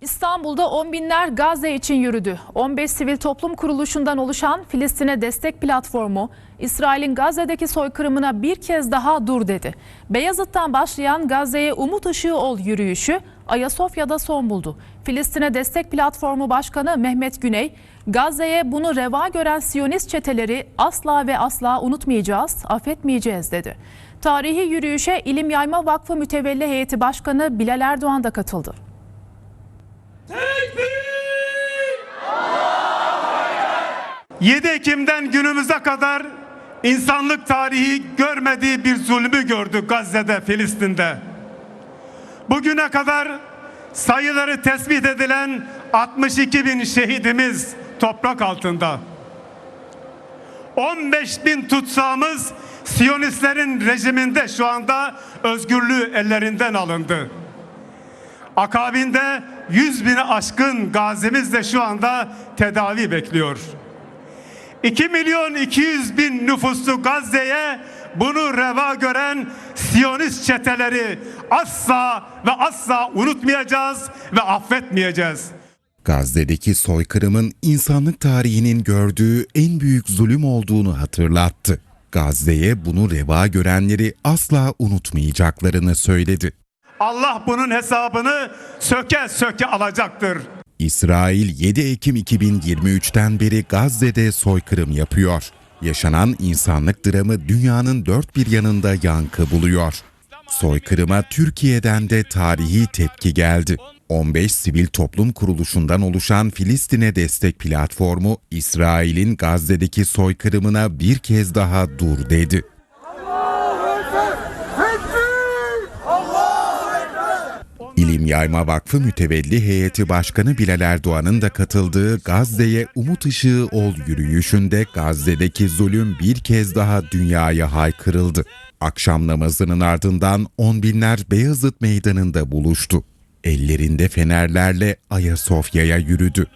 İstanbul'da on binler Gazze için yürüdü. 15 sivil toplum kuruluşundan oluşan Filistin'e destek platformu, İsrail'in Gazze'deki soykırımına bir kez daha dur dedi. Beyazıt'tan başlayan Gazze'ye umut ışığı ol yürüyüşü Ayasofya'da son buldu. Filistin'e destek platformu başkanı Mehmet Güney, Gazze'ye bunu reva gören Siyonist çeteleri asla ve asla unutmayacağız, affetmeyeceğiz dedi. Tarihi yürüyüşe İlim Yayma Vakfı Mütevelli Heyeti Başkanı Bilal Erdoğan da katıldı. 7 Ekim'den günümüze kadar insanlık tarihi görmediği bir zulmü gördük Gazze'de, Filistin'de. Bugüne kadar sayıları tespit edilen 62 bin şehidimiz toprak altında. 15 bin tutsağımız Siyonistlerin rejiminde şu anda özgürlüğü ellerinden alındı. Akabinde 100 bini aşkın gazimiz de şu anda tedavi bekliyor. 2 milyon 200 bin nüfuslu Gazze'ye bunu reva gören Siyonist çeteleri asla ve asla unutmayacağız ve affetmeyeceğiz. Gazze'deki soykırımın insanlık tarihinin gördüğü en büyük zulüm olduğunu hatırlattı. Gazze'ye bunu reva görenleri asla unutmayacaklarını söyledi. Allah bunun hesabını söke söke alacaktır. İsrail 7 Ekim 2023'ten beri Gazze'de soykırım yapıyor. Yaşanan insanlık dramı dünyanın dört bir yanında yankı buluyor. Soykırıma Türkiye'den de tarihi tepki geldi. 15 sivil toplum kuruluşundan oluşan Filistin'e destek platformu İsrail'in Gazze'deki soykırımına bir kez daha dur dedi. İlim Yayma Vakfı Mütevelli Heyeti Başkanı Bilal Erdoğan'ın da katıldığı Gazze'ye Umut Işığı Ol yürüyüşünde Gazze'deki zulüm bir kez daha dünyaya haykırıldı. Akşam namazının ardından on binler Beyazıt Meydanı'nda buluştu. Ellerinde fenerlerle Ayasofya'ya yürüdü.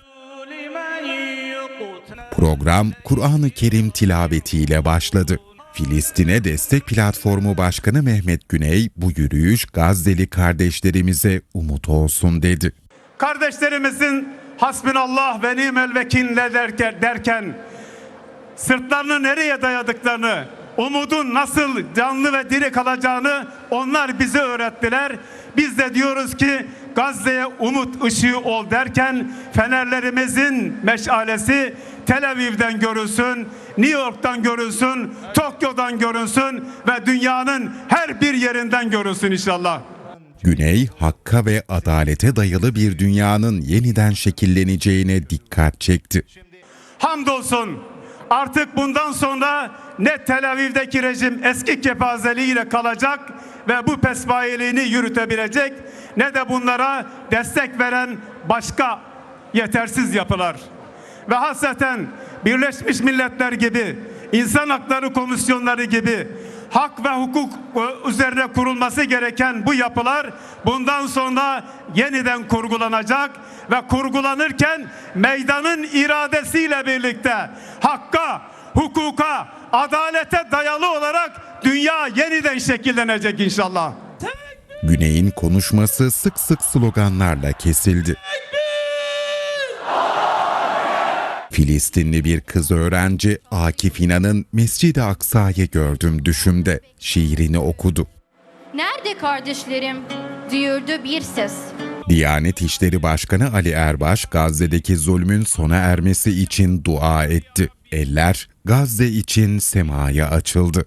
Program Kur'an-ı Kerim tilavetiyle başladı. Filistin'e Destek Platformu Başkanı Mehmet Güney bu yürüyüş Gazze'li kardeşlerimize umut olsun dedi. Kardeşlerimizin hasbinallah ve nimel vekille derken, derken sırtlarını nereye dayadıklarını, umudun nasıl canlı ve diri kalacağını onlar bize öğrettiler. Biz de diyoruz ki Gazze'ye umut ışığı ol derken fenerlerimizin meşalesi Tel Aviv'den görülsün, New York'tan görülsün, Tokyo'dan görülsün ve dünyanın her bir yerinden görülsün inşallah. Güney, hakka ve adalete dayalı bir dünyanın yeniden şekilleneceğine dikkat çekti. Hamdolsun artık bundan sonra ne Tel Aviv'deki rejim eski kepazeliğiyle kalacak ve bu pesbayeliğini yürütebilecek ne de bunlara destek veren başka yetersiz yapılar. Ve hasreten Birleşmiş Milletler gibi, insan hakları komisyonları gibi hak ve hukuk e, üzerine kurulması gereken bu yapılar bundan sonra yeniden kurgulanacak ve kurgulanırken meydanın iradesiyle birlikte hakka, hukuka, adalete dayalı olarak dünya yeniden şekillenecek inşallah. Güney'in konuşması sık sık sloganlarla kesildi. Filistinli bir kız öğrenci Akif İnan'ın Mescid-i Aksa'yı gördüm düşümde şiirini okudu. Nerede kardeşlerim? Duyurdu bir ses. Diyanet İşleri Başkanı Ali Erbaş Gazze'deki zulmün sona ermesi için dua etti. Eller Gazze için semaya açıldı.